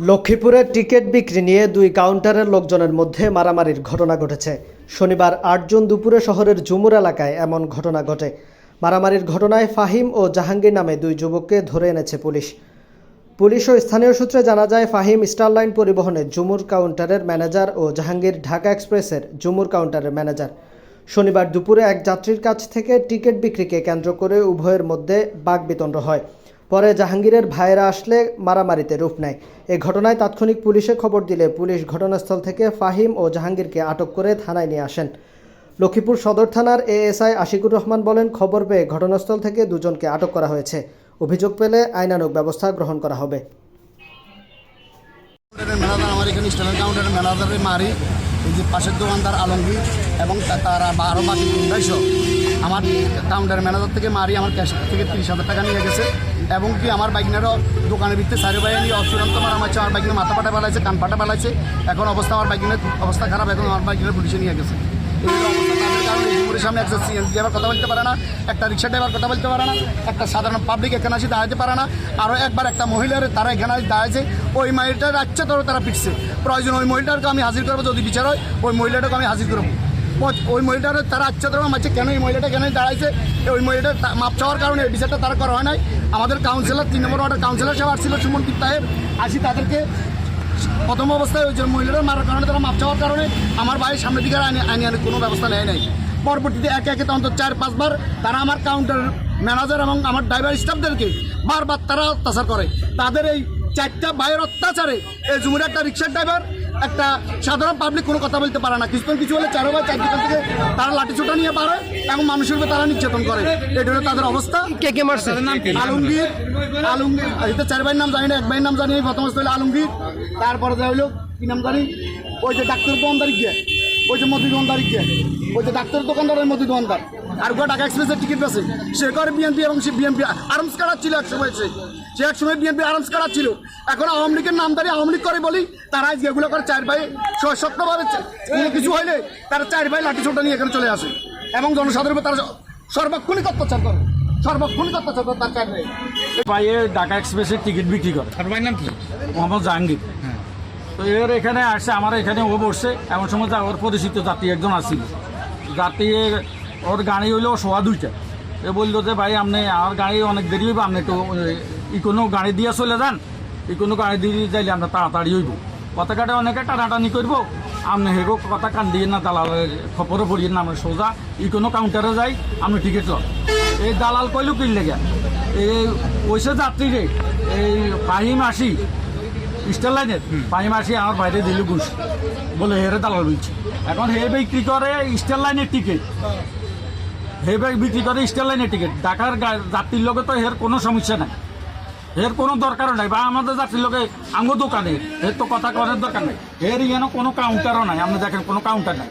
লক্ষ্মীপুরে টিকিট বিক্রি নিয়ে দুই কাউন্টারের লোকজনের মধ্যে মারামারির ঘটনা ঘটেছে। শনিবার আট জুন দুপুরে শহরের জুমুর এলাকায় এমন ঘটনা ঘটে। মারামারির ঘটনায় ফাহিম ও জাহাঙ্গীর নামে দুই যুবককে ধরে এনেছে পুলিশ। পুলিশ ও স্থানীয় সূত্রে জানা যায়, ফাহিম স্টারলাইন পরিবহনের জুমুর কাউন্টারের ম্যানেজার ও জাহাঙ্গীর ঢাকা এক্সপ্রেসের জুমুর কাউন্টারের ম্যানেজার। শনিবার দুপুরে এক যাত্রীর কাছ থেকে টিকিট বিক্রিকে কেন্দ্র করে উভয়ের মধ্যে বাগবিতণ্ড হয়। পরে জাহাঙ্গীরের ভাইয়েরা আসলে মারামারিতে রূপ নেয়। এ ঘটনায় তাৎক্ষণিক পুলিশে খবর দিলে পুলিশ ঘটনাস্থল থেকে ফাহিম ও জাহাঙ্গীরকে আটক করে থানায় নিয়ে আসেন। লক্ষ্মীপুর সদর থানার এএসআই আশিকুর রহমান বলেন, খবর পেয়ে ঘটনাস্থল থেকে দুজনকে আটক করা হয়েছে। অভিযোগ পেলে আইনানুগ ব্যবস্থা গ্রহণ করা হবে। পাশের দোকানদার আলমগীর এবং তারা আরও বাকি আমার কাউন্টারের ম্যানেজার থেকে মারি, আমার ক্যাশ থেকে তিরিশ হাজার টাকা নিয়ে গেছে। এবং কি আমার বাইকনেরও দোকানের ভিত্তিতে সারি বাইরে নিয়ে অচূড়ান্ত মারা মারছে আমার বাইকিনে মাথা পাটা পালাইছে কান পাটা পালাইছে এখন অবস্থা আমার বাইকিনের অবস্থা খারাপ, এখন আমার বাইকিনের পুলিশে নিয়ে গেছে। অবস্থা কারণে এই সামনে একটা সিএনজি ড্রাইভার কথা বলতে পারে না, একটা রিক্সা ড্রাইভার কথা বলতে পারে না, একটা সাধারণ পাবলিক এখানে আসি দাঁড়াতে পারে না। আরও একবার একটা মহিলার তারা এখানে আসি দাঁড়াইছে, ওই মহিলাটার আচ্ছা ধরো তারা পিটছে। প্রয়োজন ওই মহিলাটাকে আমি হাজির করব, যদি বিচার হয়, ওই মহিলাটাকে আমি হাজির করব। ওই মহিলাটার তারা আচ্ছা ধরো মারছে। কেন এই মহিলাটা কেন দাঁড়াইছে? ওই মহিলাটার তা- মাপ চাওয়ার কারণে এই বিচারটা তারা করা হয় নাই। আমাদের কাউন্সিলর তিন নম্বর ওয়ার্ডের কাউন্সিলর সাহেব আসছিল, সুমন কিত্তাহের আসি তাদেরকে প্রথম অবস্থায় ওই যে মহিলারা মারার কারণে তারা মাপ চাওয়ার কারণে আমার ভাইয়ের সামনের দিকে আইনি আইনি কোনো ব্যবস্থা নেয় নাই। পরবর্তীতে একে একে অন্তত চার, পাঁচবার তারা আমার কাউন্টার ম্যানেজার এবং আমার ড্রাইভার স্টাফদেরকে বারবার তারা অত্যাচার করে। তাদের এই চারটা ভাইয়ের অত্যাচারে এই জুমুর একটা রিক্সার ড্রাইভার একটা সাধারণ পাবলিক কোনো কথা বলতে পারে না। কিছুক্ষণ কিছু হলে চারো ভাই চার দোকান থেকে তারা লাঠিচোটা নিয়ে পারে এবং মানুষের উপর তারা নির্যাতন করে। এটা হলো তাদের অবস্থা। কে কে মারছে? আলমগীর। আলমগীর এটা চার ভাইয়ের নাম জানি না এক ভাইয়ের নাম জানি এই প্রথম হলো আলমগীর। তারপরে যা হইল কি নাম জানি? ওই যে ডাক্তার দোকানদার গিয়ে ওই যে মধু দোকানদার গিয়ে ওই যে ডাক্তার দোকানদার ওই মধু দোকানদার আর গোয়া ঢাকা এক্সপ্রেসের টিকিট আছে। সে করে বিএনপি এবং সে বিএনপি আরামস কার্ড ছিল এক সময় সে। সে এক সময় বিএনপি আরামস কার্ড ছিল এখন আওয়ামী লীগের নামদারি আওয়ামী লীগ করে বলি তারা আজকে এগুলো করে চার ভাই সশক্তভাবে কোনো কিছু হইলে তারা চার ভাই লাঠি ছোটা নিয়ে এখানে চলে আসে। এবং জনসাধারণের উপর তারা সর্বক্ষণিক অত্যাচার করে। সর্বক্ষণিক অত্যাচার করে তার চার ভাই। পাইয়ে ঢাকা এক্সপ্রেসের টিকিট বিক্রি করে। তার ভাইয়ের নাম কি? মোহাম্মদ জাহাঙ্গীর। তো এর এখানে আসছে আমার এখানে ও বসছে এমন সময় ওর পরিচিত যাত্রী একজন আসছিল যাত্রী ওর গাড়ি হইল সোয়া দুইটা এ বলল যে ভাই আপনি আমার গাড়ি অনেক দেরি হইব আপনি তো ই কোনো গাড়ি দিয়ে চলে যান ই কোনো গাড়ি দিয়ে যাইলে আমরা তাড়াতাড়ি হইব কথা কাটে অনেকে টানাটানি করব আপনি হেগো কথা কান দিয়ে না দালালের খবরও পড়িয়ে না আমরা সোজা ই কোনো কাউন্টারে যাই আপনি টিকিট লন এই দালাল কইলো কিন লেগে এই ওইসে যাত্রী রে এই ফাহিম আসি স্টার লাইনের ফাহিম আসি আমার বাইরে দিল ঘুষ বলে হেরে দালাল বলছে এখন হে বিক্রি করে স্টার লাইনের টিকিট হে ব্যাগ বিক্রি করে স্টার লাইনের টিকিট। ঢাকার যাত্রীর লোকে তো এর কোনো সমস্যা নাই। এর কোনো দরকারও নাই। বা আমাদের যাত্রীর লোকে আঙ্গ দোকানে এর তো কথা করার দরকার নাই। এর যেন কোনো কাউন্টারও নাই। আপনি দেখেন, কোনো কাউন্টার নাই।